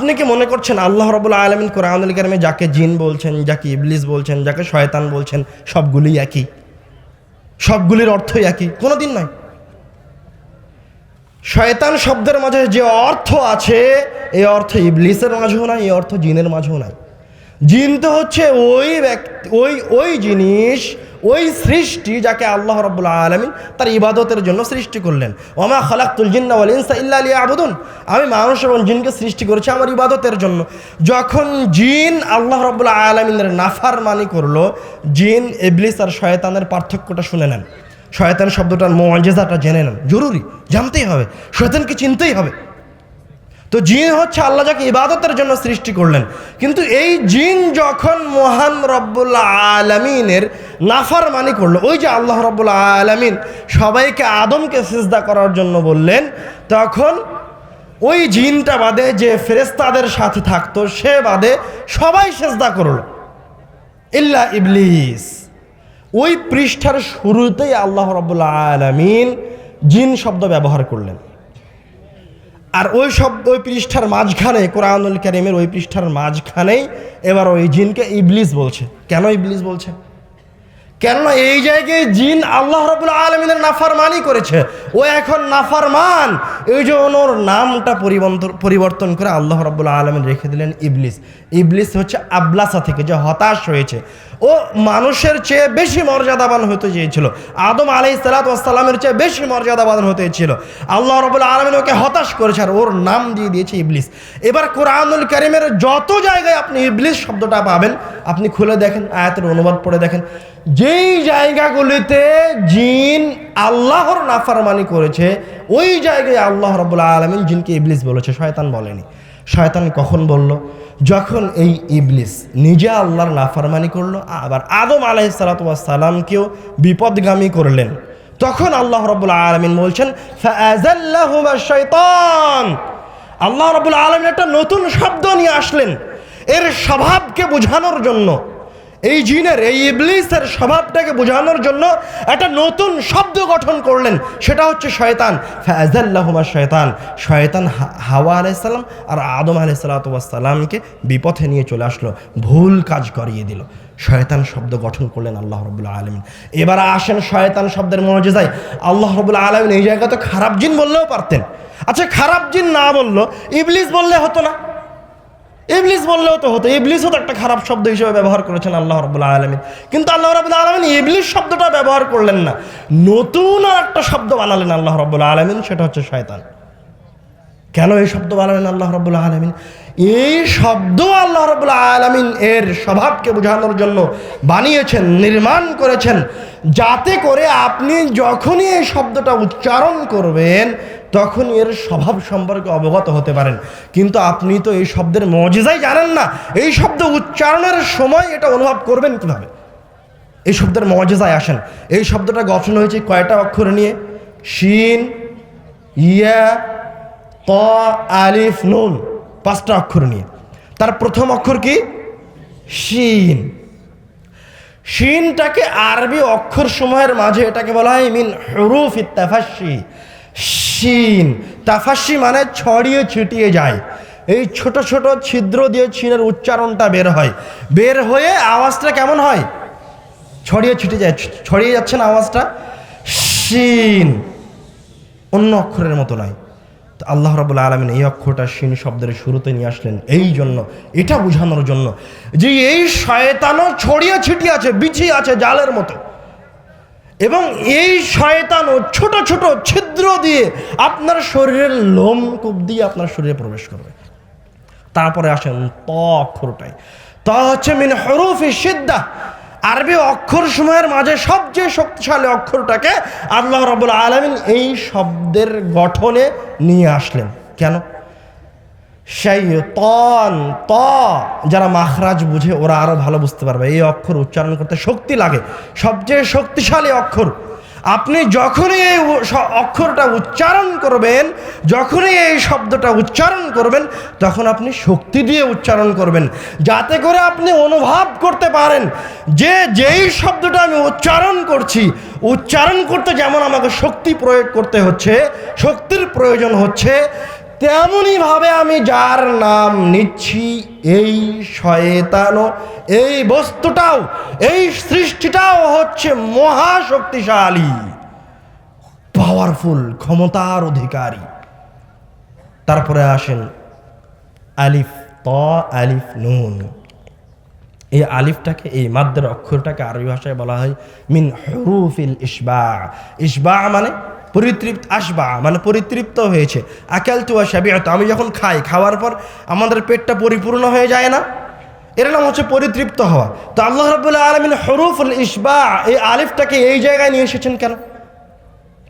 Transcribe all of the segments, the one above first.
আপনি কি মনে করছেন আল্লাহ রবুল্লা আলমিন কোরআনুল কারমে যাকে জিন বলছেন, যাকে ইবলিস বলছেন, যাকে শয়তান বলছেন সবগুলি একই? সবগুলির অর্থই একই? কোনো দিন নয় শয়তান শব্দের মাঝে যে অর্থ আছে এই অর্থ ইবলিসের মাঝেও নাই এই অর্থ জিনের মাঝেও নাই। জিন তো হচ্ছে ওই ব্যক্তি, ওই ওই জিনিস, ওই সৃষ্টি যাকে আল্লাহ রব্বুল্লা আলমিন তার ইবাদতের জন্য সৃষ্টি করলেন। ওমা খালাকুল জিন্না ইনসা ইল্লা লিয়া আবুদুন আমি মানুষ এবং জিনকে সৃষ্টি করেছি আমার ইবাদতের জন্য। যখন জিন আল্লাহ রব্বুল্লা আলমিনের নাফার মানি করল, জিন, ইবলিস আর শয়তানের পার্থক্যটা শুনে নেন। শয়তান শব্দটার মজেজাটা জেনে নেন। জরুরি, জানতেই হবে। শয়তানকে চিনতেই হবে। তো জিন হচ্ছে আল্লাহ যাকে ইবাদতের জন্য সৃষ্টি করলেন। কিন্তু এই জিন যখন মহান রব্বুল আলমিনের নাফার মানি করল, ওই যে আল্লাহ রব্বুল আলমিন সবাইকে আদমকে সিজদা করার জন্য বললেন, তখন ওই জিনটা বাদে যে ফেরেস্তাদের সাথে থাকতো, সে বাদে সবাই সেজদা করল। ইল্লা ইবলিস। ওই পৃষ্ঠার শুরুতেই আল্লাহ রব্বুল আলমিন জিন শব্দ ব্যবহার করলেন। আর ওই শব্দ ওই পৃষ্ঠার মাঝখানে কোরআনুল করিমের ওই পৃষ্ঠার মাঝখানেই এবার ওই জিনকে ইবলিস বলছে। কেন ইবলিস বলছে? কেননা এই জায়গায় জিন আল্লাহ রবুল আলমিনের নাফারমানি করেছে। ও এখন নাফারমান। এই জন্য ওর নামটা পরিবর্তন পরিবর্তন করে আল্লাহ রব্বুল আলমিন রেখে দিলেন ইবলিস। ইবলিস হচ্ছে আবলাসা থেকে যে হতাশ হয়েছে। ও মানুষের চেয়ে বেশি মর্যাদাবান হতে চেয়েছিল। আদম আলাই সালাতামের চেয়ে বেশি মর্যাদাবান হতে চেয়েছিল। আল্লাহ রবুল আলমিন ওকে হতাশ করেছে আর ওর নাম দিয়ে দিয়েছে ইবলিস। এবার কোরআনুল করিমের যত জায়গায় আপনি ইবলিস শব্দটা পাবেন, আপনি খুলে দেখেন, আয়াতের অনুবাদ পড়ে দেখেন। যেই জায়গাগুলিতে জিন আল্লাহর নাফারমানি করেছে, ওই জায়গায় আল্লাহ রবুল্লা আলমিন জিনকে ইবলিস বলেছে, শয়তান বলেনি। শয়তান কখন বলল? যখন এই ইবলিস নিজে আল্লাহর নাফারমানি করল, আবার আদম আলাইসালাতামকেও বিপদগামী করলেন। তখন আল্লাহ রবুল্লা আলমিন বলছেন শৈতান আল্লাহ রবুল্লা আলমিন একটা নতুন শব্দ নিয়ে আসলেন। এর স্বভাবকে বোঝানোর জন্য এই জিনের, এই ইবলিসের স্বভাবটাকে বোঝানোর জন্য একটা নতুন শব্দ গঠন করলেন। সেটা হচ্ছে শয়তান। ফাজাল্লাহুমা শয়তান শয়তান হাওয়া আলাইসাল্লাম আর আদম আলাইসাল্লাতামকে বিপথে নিয়ে চলে আসলো। ভুল কাজ করিয়ে দিল। শয়তান শব্দ গঠন করলেন আল্লাহ রবুল্লা আলমিন। এবার আসেন শয়তান শব্দের মনে যায় আল্লাহ রবুল্লা আলমিন এই জায়গায় তো খারাপ জিন বললেও পারতেন। আচ্ছা খারাপ জিন না বলল, ইবলিস বললে হতো না। ইবলিস বললেও তো হতো, ইবলিসও তো একটা খারাপ শব্দ হিসেবে ব্যবহার করেছেন আল্লাহ রবুল্লা আলমিন। কিন্তু আল্লাহ রবুল্লা আলমিন ইবলিস শব্দটা ব্যবহার করলেন না। নতুন আর একটা শব্দ বানালেন আল্লাহ রবুল্লা আলমিন, সেটা হচ্ছে শয়তান। কেন এই শব্দ বানালেন আল্লাহ রবুল্লা আলমিন? এই শব্দ আল্লাহ রবুল্লা আলমিন এর স্বভাবকে বোঝানোর জন্য বানিয়েছেন, নির্মাণ করেছেন, যাতে করে আপনি যখনই এই শব্দটা উচ্চারণ করবেন তখন এর স্বভাব সম্পর্কে অবগত হতে পারেন। কিন্তু আপনি তো এই শব্দের মজেজাই জানেন না। এই শব্দ উচ্চারণের সময় এটা অনুভব করবেন কীভাবে? এই শব্দের মজেজায় আসেন। এই শব্দটা গঠন হয়েছে কয়টা অক্ষর নিয়ে? শিন, ইয়া ত আলিফ, নুন পাঁচটা অক্ষর নিয়ে। তার প্রথম অক্ষর কি? শিন। শিনটাকে আরবি অক্ষর সময়ের মাঝে এটাকে বলা হয় মিন হরুফ ইত্তাফাসি শিন। তাফাসি মানে ছড়িয়ে ছিটিয়ে যায়। এই ছোট ছোট ছিদ্র দিয়ে ছিনের উচ্চারণটা বের হয়। বের হয়ে আওয়াজটা কেমন হয়? ছড়িয়ে ছিটিয়ে যায়। ছড়িয়ে যাচ্ছে না আওয়াজটা? শিন। অন্য অক্ষরের মতো নয়। তো আল্লাহ রবুল্লা আলমিন এই অক্ষরটা শিন শব্দের শুরুতে নিয়ে আসলেন। এই জন্য, এটা বোঝানোর জন্য যে এই শয়তানও ছড়িয়ে ছিটিয়ে আছে, বিছিয়ে আছে জালের মতো। এবং এই শয়তানও ছোট ছোট ছিদ্র দিয়ে আপনার শরীরের লোম কূপ দিয়ে আপনার শরীরে প্রবেশ করবে। তারপরে আসেন ত অক্ষরটাই ত হচ্ছে মিন হরুফি সিদ্ধা আরবি অক্ষর সময়ের মাঝে সবচেয়ে শক্তিশালী অক্ষরটাকে আল্লাহ রবুল আলমিন এই শব্দের গঠনে নিয়ে আসলেন। কেন? সেই তন ত। যারা মাখরাজ বুঝে, ওরা আরও ভালো বুঝতে পারবে। এই অক্ষর উচ্চারণ করতে শক্তি লাগে। সবচেয়ে শক্তিশালী অক্ষর। আপনি যখনই এই অক্ষরটা উচ্চারণ করবেন, যখনই এই শব্দটা উচ্চারণ করবেন, তখন আপনি শক্তি দিয়ে উচ্চারণ করবেন। যাতে করে আপনি অনুভব করতে পারেন যে, যেই শব্দটা আমি উচ্চারণ করছি, উচ্চারণ করতে যেমন আমাকে শক্তি প্রয়োগ করতে হচ্ছে, শক্তির প্রয়োজন হচ্ছে তেমনই ভাবে আমি যার নাম নিচ্ছি এই শয়তানও, এই বস্তুটাও, এই সৃষ্টিটাও হচ্ছে মহাশক্তিশালী পাওয়ারফুল ক্ষমতার অধিকারী। তারপরে আসেন আলিফ, ত, আলিফ, নুন। এই আলিফটাকে, এই মাদ্দের অক্ষরটাকে আরবি ভাষায় বলা হয় মিন হরুফিল ইসবা ইসবা মানে পরিতৃপ্ত আসবা মানে পরিতৃপ্ত হয়েছে। আকাল তু আশাবিয়ত আমি যখন খাই, খাওয়ার পর আমাদের পেটটা পরিপূর্ণ হয়ে যায় না? এর নাম হচ্ছে পরিতৃপ্ত হওয়া। তো আল্লাহ রবুল্লাহ আলমিন হরুফুল ইসবা, এই আলিফটাকে এই জায়গায় নিয়ে এসেছেন কেন?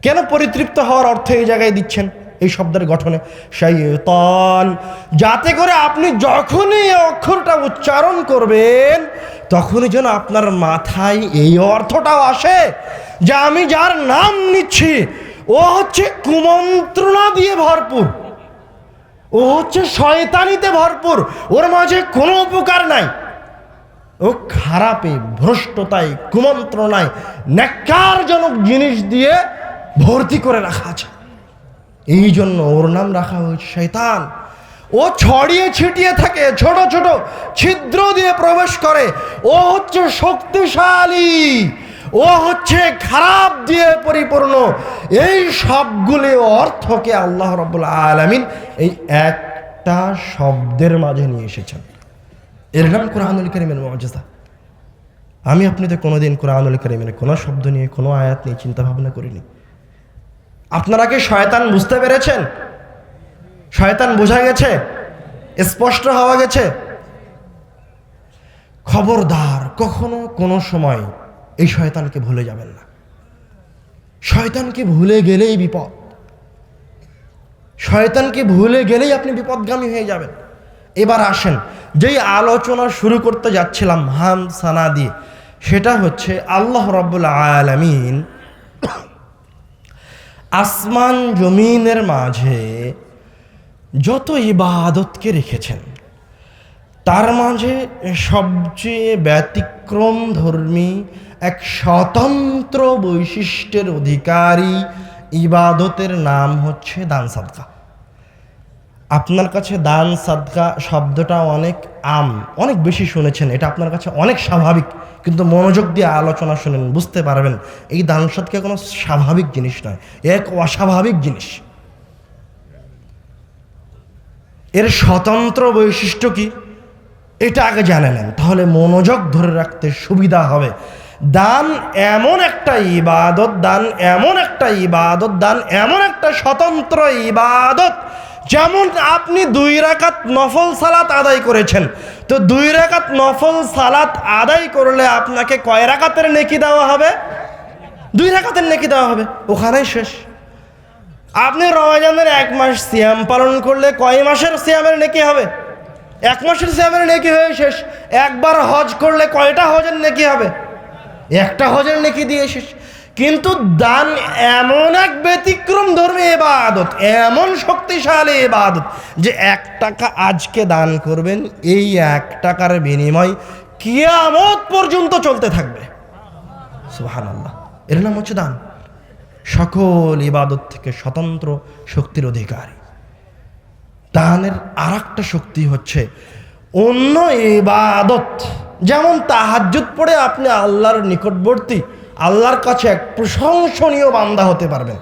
কেন পরিতৃপ্ত হওয়ার অর্থ এই জায়গায় দিচ্ছেন? এই শব্দের গঠনে। শৈতন যাতে করে আপনি যখনই অক্ষরটা উচ্চারণ করবেন, তখনই যেন আপনার মাথায় এই অর্থটাও আসে যে আমি যার নাম নিচ্ছি ও হচ্ছে কুমন্ত্রণা দিয়ে ভরপুর। ও হচ্ছে শয়তানিতে ভরপুর। ওর মাঝে কোনো উপকার নাই। ও খারাপে, ভ্রষ্টতায়, কুমন্ত্রণায় ন্যাক্কারজনক জিনিস দিয়ে ভর্তি করে রাখা আছে। এই জন্য ওর নাম রাখা হয়েছে শৈতান ও ছড়িয়ে ছিটিয়ে থাকে, ছোট ছোট ছিদ্র দিয়ে প্রবেশ করে। ও হচ্ছে শক্তিশালী। ও হচ্ছে খারাপ দিয়ে পরিপূর্ণ। এই সবগুলি অর্থকে আল্লাহ রব্বুল আলমিন এই একটা শব্দের মাঝে নিয়ে এসেছেন। এর নাম কোরআনুল করিমের মর্যাদা আমি আপনি তো কোনোদিন কোরআনুল করিমের কোনো শব্দ নিয়ে, কোনো আয়াত নিয়ে চিন্তা ভাবনা করিনি। আপনারা কি শয়তান বুঝতে পেরেছেন? শয়তান বোঝা গেছে? স্পষ্ট হওয়া গেছে? খবরদার, কখনো কোনো সময় এই শয়তানকে ভুলে যাবেন না। শয়তানকে ভুলে গেলেই বিপদ। শয়তানকে ভুলে গেলেই আপনি বিপদগামী হয়ে যাবেন। এবার আসেন, যেই আলোচনা শুরু করতে যাচ্ছিলাম হাম সানা দিয়ে, সেটা হচ্ছে আল্লাহ রব্বুল আলমিন আসমান জমিনের মাঝে যত ইবাদতকে রেখেছেন তার মাঝে সবচেয়ে ব্যতিক্রম ধর্মী এক স্বতন্ত্র বৈশিষ্ট্যের অধিকারী ইবাদতের নাম হচ্ছে দান সাদকা। আপনার কাছে দান সাদকা শব্দটা অনেক আম, অনেক বেশি শুনেছেন, এটা আপনার কাছে অনেক স্বাভাবিক, কিন্তু মনোযোগ দিয়ে আলোচনা শুনেন, বুঝতে পারবেন, এই দান সাদকা কোনো স্বাভাবিক জিনিস নয়, এক অস্বাভাবিক জিনিস। এর স্বতন্ত্র বৈশিষ্ট্য কি? এটা আগে জানে নেন, তাহলে মনোযোগ ধরে রাখতে সুবিধা হবে। দান এমন একটা ইবাদত, দান এমন একটা ইবাদত, দান এমন একটা স্বতন্ত্র ইবাদত, যেমন আপনি দুই রাকাত নফল সালাত আদায় করেছেন। তো দুই রাকাত নফল সালাত আদায় করলে আপনাকে কয় রাকাতের নেকি দেওয়া হবে? দুই রাকাতের নেকি দেওয়া হবে, ওখানেই শেষ। আপনি রমজানের এক মাস সিয়াম পালন করলে কয় মাসের সিয়ামের নেকি হবে? এক মাসের সিয়ামের নেকি হয়ে শেষ। একবার হজ করলে কয়টা হজের নেকি হবে? একটা হজের নেকি দিয়ে শেষ। কিন্তু দান এমন এক ব্যতিক্রম ধর্মী এবাদত, এমন শক্তিশালী এবাদত যে এক টাকা আজকে দান করবেন, এই এক টাকার বিনিময় কিয়ামত পর্যন্ত চলতে থাকবে। সুহান আল্লাহ এর নাম হচ্ছে দান। সকল ইবাদত থেকে স্বতন্ত্র শক্তির অধিকারী। দানের আর একটা শক্তি হচ্ছে অন্য ইবাদত। যেমন তাহাজ্জুদ পড়ে আপনি আল্লাহর নিকটবর্তী, আল্লাহর কাছে এক প্রশংসনীয় বান্দা হতে পারবেন।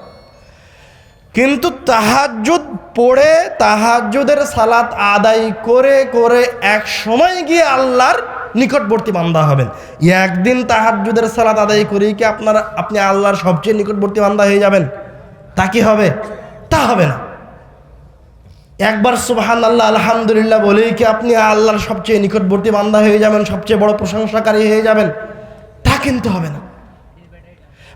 কিন্তু তাহাজ্জুদ পড়ে তাহাজ্জুদের সালাত আদায় করে করে এক সময় গিয়ে আল্লাহর নিকটবর্তী বান্দা হবেন। একদিন তাহাজ্জুদের সালাত আদায় করেই কি আপনার, আপনি আল্লাহর সবচেয়ে নিকটবর্তী বান্দা হয়ে যাবেন? তা কি হবে? তা হবে না। একবার সুবহান আল্লাহ আলহামদুলিল্লাহ বলেই কি আপনি আল্লাহর সবচেয়ে নিকটবর্তী বান্দা হয়ে যাবেন, সবচেয়ে বড় প্রশংসাকারী হয়ে যাবেন? তা কিন্তু হবে না।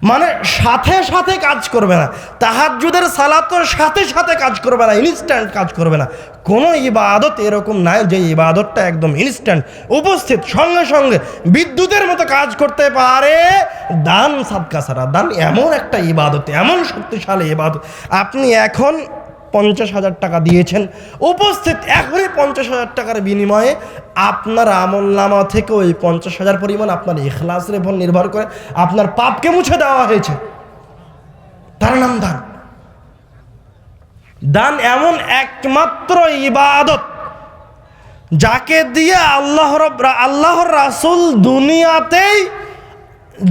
মানে সাথে সাথে কাজ করবে না। তাহাজুদের সালাতর সাথে সাথে কাজ করবে না ইনস্ট্যান্ট কাজ করবে না। কোনো ইবাদত এরকম নাই যে ইবাদতটা একদম ইনস্ট্যান্ট উপস্থিত, সঙ্গে সঙ্গে বিদ্যুতের মতো কাজ করতে পারে। দান সাদকা ছাড়া, দান এমন একটা ইবাদত, এমন শক্তিশালী ইবাদত। আপনি এখন পঞ্চাশ হাজার টাকা দিয়েছেন। উপস্থিত এখনই পঞ্চাশ হাজার টাকার বিনিময়ে আপনার আমল নামা থেকে ওই পঞ্চাশ হাজার পরিমাণ আপনার ইখলাসের উপর নির্ভর করে আপনার পাপকে মুছে দেওয়া হয়েছে। তার নাম দান। দান এমন একমাত্র ইবাদত যাকে দিয়ে আল্লাহর আল্লাহর রাসূল দুনিয়াতেই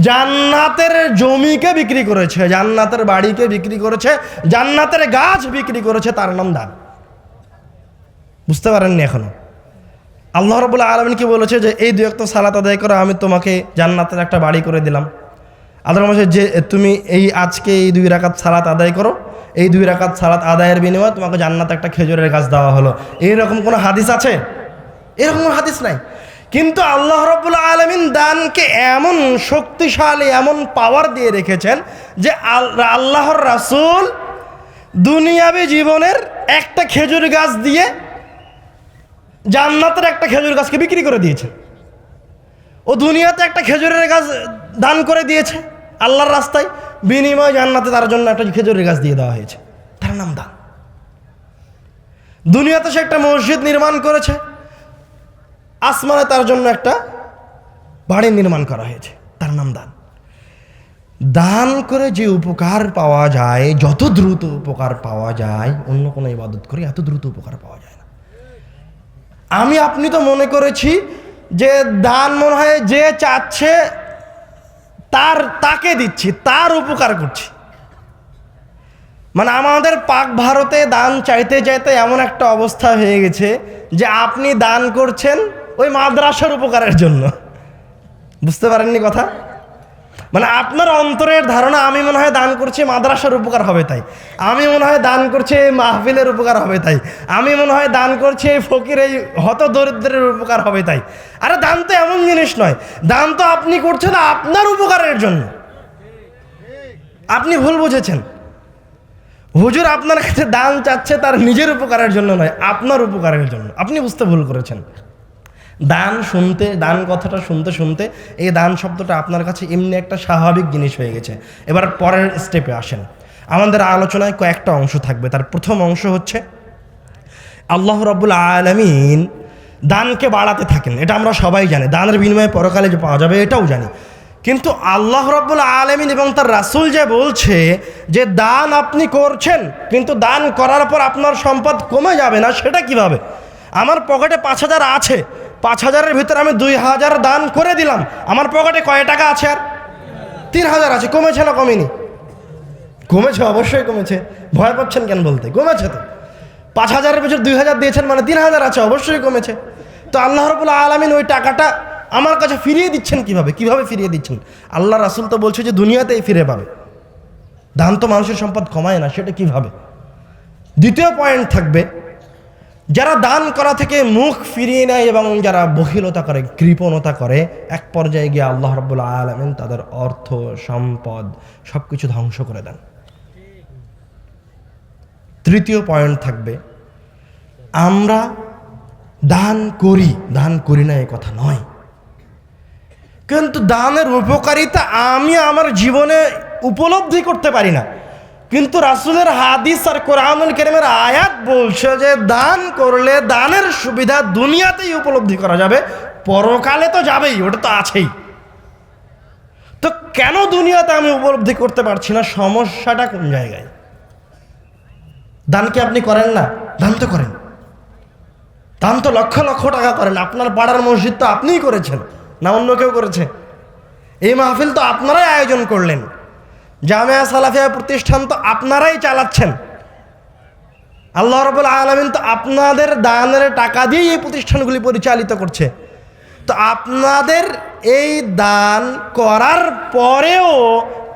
জান্নাতের জমিকে বিক্রি করেছে, জান্নাতের বাড়িকে বিক্রি করেছে, জান্নাতের গাছ বিক্রি করেছে, তার নাম দান। বুঝতে পারেননি এখনও? আল্লাহ রবুল্লা আলমিন কি বলেছে যে, এই দু একটা সালাত আদায় করে, আমি তোমাকে জান্নাতের একটা বাড়ি করে দিলাম। আল্লাহ বলছে যে, তুমি এই আজকে এই দুই রাকাত সালাত আদায় করো। এই দুই রাকাত সালাত আদায়ের বিনিময়ে তোমাকে জান্নাতে একটা খেজুরের গাছ দেওয়া হলো। এইরকম কোনো হাদিস আছে? এরকম হাদিস নাই? কিন্তু আল্লাহ রবুল্লা আলমিন দানকে এমন শক্তিশালী, এমন পাওয়ার দিয়ে রেখেছেন যে আল্লাহর রাসূল দুনিয়াবী জীবনের একটা খেজুর গাছ দিয়ে জান্নাতের একটা খেজুর গাছকে বিক্রি করে দিয়েছে। ও দুনিয়াতে একটা খেজুরের গাছ দান করে দিয়েছে, আল্লাহর রাস্তায় বিনিময় জান্নাতে তার জন্য একটা খেজুরের গাছ দিয়ে দেওয়া হয়েছে। তার নাম দান। দুনিয়াতে সে একটা মসজিদ নির্মাণ করেছে আসমানে তার জন্য একটা বাড়ি নির্মাণ করা হয়েছে। তার নাম দান। দান করে যে উপকার পাওয়া যায়, যত দ্রুত উপকার পাওয়া যায়, অন্য কোনো ইবাদত করে এত দ্রুত উপকার পাওয়া যায় না। আমি, আপনি তো মনে করেছি যে দান মনে হয় যে চাচ্ছে, তার, তাকে দিচ্ছি, তার উপকার করছি। মানে আমাদের পাক ভারতে দান চাইতে চাইতে এমন একটা অবস্থা হয়ে গেছে যে আপনি দান করছেন ওই মাদ্রাসার উপকারের জন্য। বুঝতে পারেননি কথা? মানে আপনার অন্তরের ধারণা আমি মনে হয় দান করছি, মাদ্রাসার উপকার হবে তাই। আমি মনে হয় দান করছি মাহফিলের উপকার হবে তাই। আমি মনে হয় দান করছি, এই ফকির, এই হত দরিদ্রের উপকার হবে তাই। আরে দান তো এমন জিনিস নয়। দান তো আপনি করছেন আপনার উপকারের জন্য। আপনি ভুল বুঝেছেন। হুজুর আপনার কাছে দান চাচ্ছে তার নিজের উপকারের জন্য নয়, আপনার উপকারের জন্য। আপনি বুঝতে ভুল করেছেন। দান শুনতে, দান কথাটা শুনতে শুনতে এই দান শব্দটা আপনার কাছে এমনি একটা স্বাভাবিক জিনিস হয়ে গেছে। এবার পরের স্টেপে আসেন। আমাদের আলোচনায় কয়েকটা অংশ থাকবে। তার প্রথম অংশ হচ্ছে, আল্লাহ রাব্বুল আলমিন দানকে বাড়াতে থাকেন। এটা আমরা সবাই জানি। দানের বিনিময়ে পরকালে যে পাওয়া যাবে, এটাও জানি। কিন্তু আল্লাহ রাব্বুল আলমিন এবং তার রাসূল যে বলছে যে, দান আপনি করছেন, কিন্তু দান করার পর আপনার সম্পদ কমে যাবে না, সেটা কীভাবে? আমার পকেটে পাঁচ হাজার আছে। পাঁচ হাজারের ভিতরে আমি দুই হাজার দান করে দিলাম। আমার পকেটে কয় টাকা আছে আর? তিন হাজার আছে, কমেছে না কমেনি? কমেছে, অবশ্যই কমেছে। ভয় পাচ্ছেন কেন বলতে? কমেছে তো। পাঁচ হাজারের ভিতর দুই হাজার দিয়েছেন মানে তিন হাজার আছে, অবশ্যই কমেছে। তো আল্লাহ রবুল্লা আলমিন ওই টাকাটা আমার কাছে ফিরিয়ে দিচ্ছেন কীভাবে? কীভাবে ফিরিয়ে দিচ্ছেন? আল্লাহ রাসুল তো বলছে যে দুনিয়াতেই ফিরে পাবে। দান তো মানুষের সম্পদ কমায় না, সেটা কীভাবে? দ্বিতীয় পয়েন্ট থাকবে যারা দান করা থেকে মুখ ফিরিয়ে নেয় এবং যারা বহিলতা করে, কৃপণতা করে, এক পর্যায়ে গিয়ে আল্লাহ রব্বুল্লা আলমেন তাদের অর্থ, সম্পদ সব কিছু ধ্বংস করে দেন। তৃতীয় পয়েন্ট থাকবে, আমরা দান করি দান করি না এ কথা নয়। কিন্তু দানের উপকারিতা আমি আমার জীবনে উপলব্ধি করতে পারি না। কিন্তু রাসুলের হাদিস আর কোরআনুল কেরিমের আয়াত বলছে যে দান করলে দানের সুবিধা দুনিয়াতেই উপলব্ধি করা যাবে, পরকালে তো যাবেই, ওটা তো আছেই। তো কেন দুনিয়াতে আমি উপলব্ধি করতে পারছি না? সমস্যাটা কোন জায়গায়? দান কি আপনি করেন না? দান তো করেন। দান তো লক্ষ লক্ষ টাকা করেন। আপনার পাড়ার মসজিদ তো আপনিই করেছেন, না অন্য কেউ করেছে? এই মাহফিল তো আপনারাই আয়োজন করলেন। জামিয়া সালাফিয়া প্রতিষ্ঠান তো আপনারাই চালাচ্ছেন। আল্লাহ রবুল আলমিন তো আপনাদের দানের টাকা দিয়েই এই প্রতিষ্ঠানগুলি পরিচালিত করছে। তো আপনাদের এই দান করার পরেও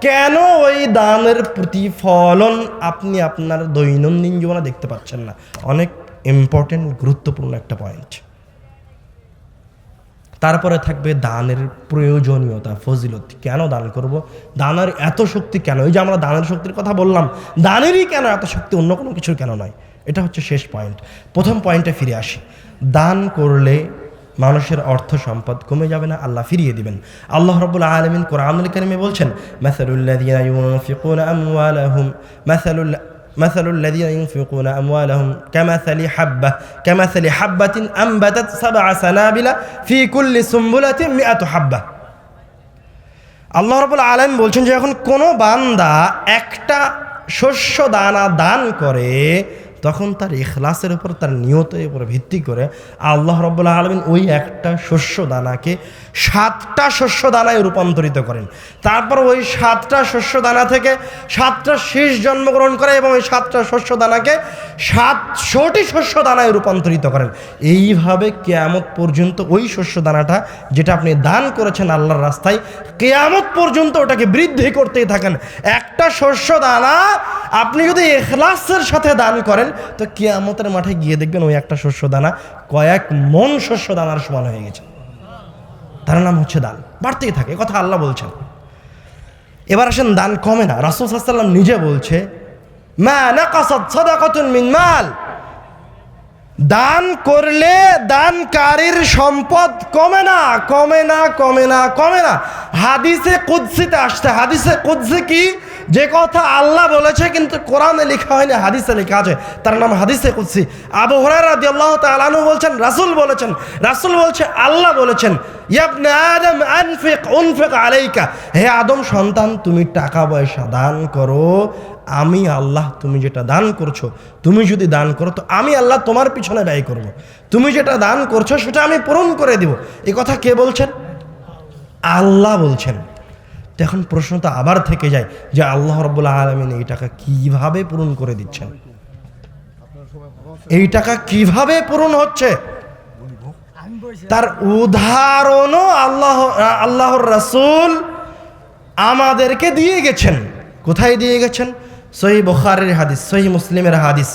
কেন ওই দানের প্রতিফলন আপনি আপনার দৈনন্দিন জীবনে দেখতে পাচ্ছেন না? অনেক ইম্পর্টেন্ট গুরুত্বপূর্ণ একটা পয়েন্ট তারপরে থাকবে দানের প্রয়োজনীয়তা, ফজিলত। কেন দান করব? দানের এত শক্তি কেন? এই যে আমরা দানের শক্তির কথা বললাম, দানেরই কেন এত শক্তি? অন্য কোনো কিছুর কেন নয়? এটা হচ্ছে শেষ পয়েন্ট প্রথম পয়েন্টে ফিরে আসি। দান করলে মানুষের অর্থ সম্পদ কমে যাবে না, আল্লাহ ফিরিয়ে দিবেন। আল্লাহ রব্বুল আলমিন কোরআনুল কারিমে বলছেন মাসালুল্লাযীনা ইউনফিকুনা আমওয়ালাহুম মাসালুল مثل الذين ينفقون أموالهم كمثل حبة كمثل حبة أنبتت سبع سنابل في كل سنبلة مئة حبة আল্লাহ রবুল আলম বলছেন যে এখন কোনো বান্দা একটা শস্য দানা দান করে তখন তার এখলাসের উপর তার নিয়তের উপর ভিত্তি করে আল্লাহ রব্বুল্লাহ আলমিন ওই একটা শস্য দানাকে সাতটা শস্য দানায় রূপান্তরিত করেন। তারপর ওই সাতটা শস্য দানা থেকে সাতটা শীষ জন্মগ্রহণ করে এবং ওই সাতটা শস্য দানাকে সাতশোটি শস্য দানায় রূপান্তরিত করেন। এইভাবে কেয়ামত পর্যন্ত ওই শস্য দানাটা যেটা আপনি দান করেছেন আল্লাহর রাস্তায়, কেয়ামত পর্যন্ত ওটাকে বৃদ্ধি করতেই থাকেন। একটা শস্য দানা আপনি যদি এখলাসের সাথে দান করেন তো কেয়ামতের মাঠে গিয়ে দেখবেন ওই একটা শস্য দানা কয়েক মন শস্য দানার সমান হয়ে গেছে। তার নাম হচ্ছে দান। বাড়তেই থাকে কথা আল্লাহ বলছেন। এবার আসেন, দান কমে না। রাসুল সাল্লাম নিজে বলছে মাল। দান করলে দানকারীর সম্পদ কমে না কমে না কমে না কমে না। হাদিসে কুদ্সিতে আসছে। হাদিসে কুদ্সি কি? যে কথা আল্লাহ বলেছে, কিন্তু কোরআনে লেখা হয়নি, হাদিসে লেখা আছে। তার নাম হাদিসে কুদ্সি। আবু হুরায়রা রাদিয়াল্লাহু তাআলা আনহু বলছেন, রাসূল বলেছেন, রাসূল বলছে, আল্লাহ বলেছেন আদম হে আদম সন্তান, তুমি টাকা পয়সা দান করো, আমি আল্লাহ তুমি যেটা দান করছ, তুমি যদি দান করো, তো আমি আল্লাহ তোমার পিছনে ব্যয় করব। তুমি যেটা দান করছ, সেটা আমি পূরণ করে দিব। এ কথা কে বলছেন? আল্লাহ বলছেন। তো এখন প্রশ্ন তো আবার থেকে যায় যে আল্লাহ রব্বুল আলমিন এই টাকা কীভাবে পূরণ করে দিচ্ছেন? এই টাকা কীভাবে পূরণ হচ্ছে? তার উদাহরণও আল্লাহ, আল্লাহর রাসূল আমাদেরকে দিয়ে গেছেন। কোথায় দিয়ে গেছেন? সহি বখারের হাদিস সহি মুসলিমের হাদিস।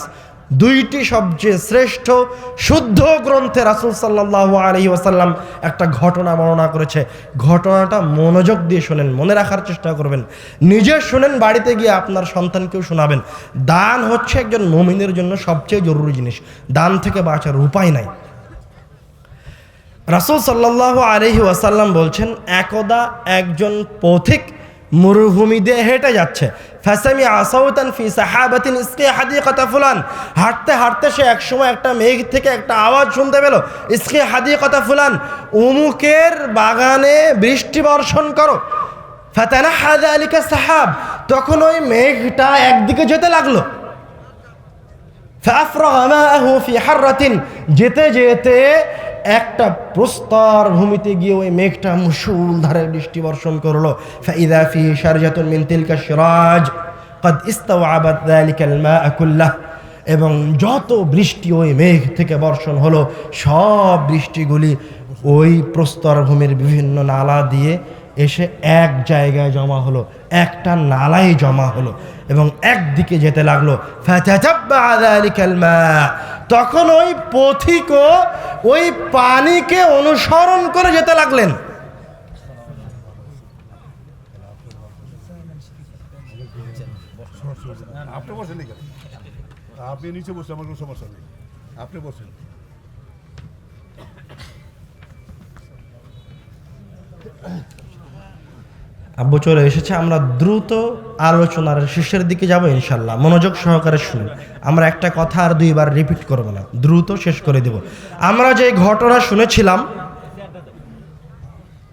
দুইটি সবচেয়ে শ্রেষ্ঠ শুদ্ধ গ্রন্থে রাসুল সাল্লাহ আলহি ওয়াসাল্লাম একটা ঘটনা বর্ণনা করেছে। ঘটনাটা মনোযোগ দিয়ে শোনেন, মনে রাখার চেষ্টা করবেন। নিজে শোনেন, বাড়িতে গিয়ে আপনার সন্তানকেও শোনাবেন। দান হচ্ছে একজন মমিনের জন্য সবচেয়ে জরুরি জিনিস। দান থেকে বাঁচার উপায় নাই। রাসুল সাল্লাহ আলহি ওয়াসাল্লাম বলছেন, একদা একজন পথিক মরুভূমি দিয়ে হেঁটে যাচ্ছে। ফ্যাসামি আসাউতান ফি সাহাবাতিন, ইসকে হাদি কথা ফুলান। হাঁটতে হাঁটতে সে একসময় একটা মেঘ থেকে একটা আওয়াজ শুনতে পেল। ইসকে হাদি কথা ফুলান, উমুকের বাগানে বৃষ্টি বর্ষণ করো। ফাতানা হাজা আলিকা সাহাব, তখন ওই মেঘটা একদিকে যেতে লাগল। যেতে যেতে একটা প্রস্তর ভূমিতে গিয়ে ওই মেঘটা মুসুলধারে বৃষ্টি বর্ষণ করল। ফাইদাফি সারজাতুন মিনতিলকা সিরাজ, কদ ইস্তাবাদ দালিকাল মা এবং যত বৃষ্টি ওই মেঘ থেকে বর্ষণ হলো, সব বৃষ্টিগুলি ওই প্রস্তর ভূমির বিভিন্ন নালা দিয়ে এসে এক জায়গায় জমা হলো, একটা নালায় জমা হলো। এবং একদিকে যেতে লাগল তখন ওই পথিকও ওই পানিকে অনুসরণ করে যেতে লাগলেন। আপনি নিচে বসে আমার কোনো সমস্যা নেই আপনি বসেন। আব্বু চলে এসেছে, আমরা দ্রুত আলোচনার শেষের দিকে যাব ইনশাল্লাহ। মনোযোগ সহকারে শুনুন। আমরা একটা কথা আর দুইবার রিপিট করব না। দ্রুত শেষ করে দেব। আমরা যে ঘটনা শুনেছিলাম,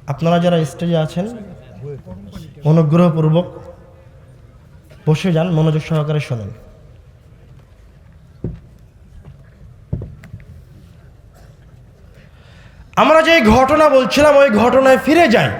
আপনারা যারা স্টেজে আছেন, অনুগ্রহপূর্বক বসে যান, মনোযোগ সহকারে শুনুন। আমরা যে ঘটনা বলছিলাম, ওই ঘটনায় ফিরে যাই।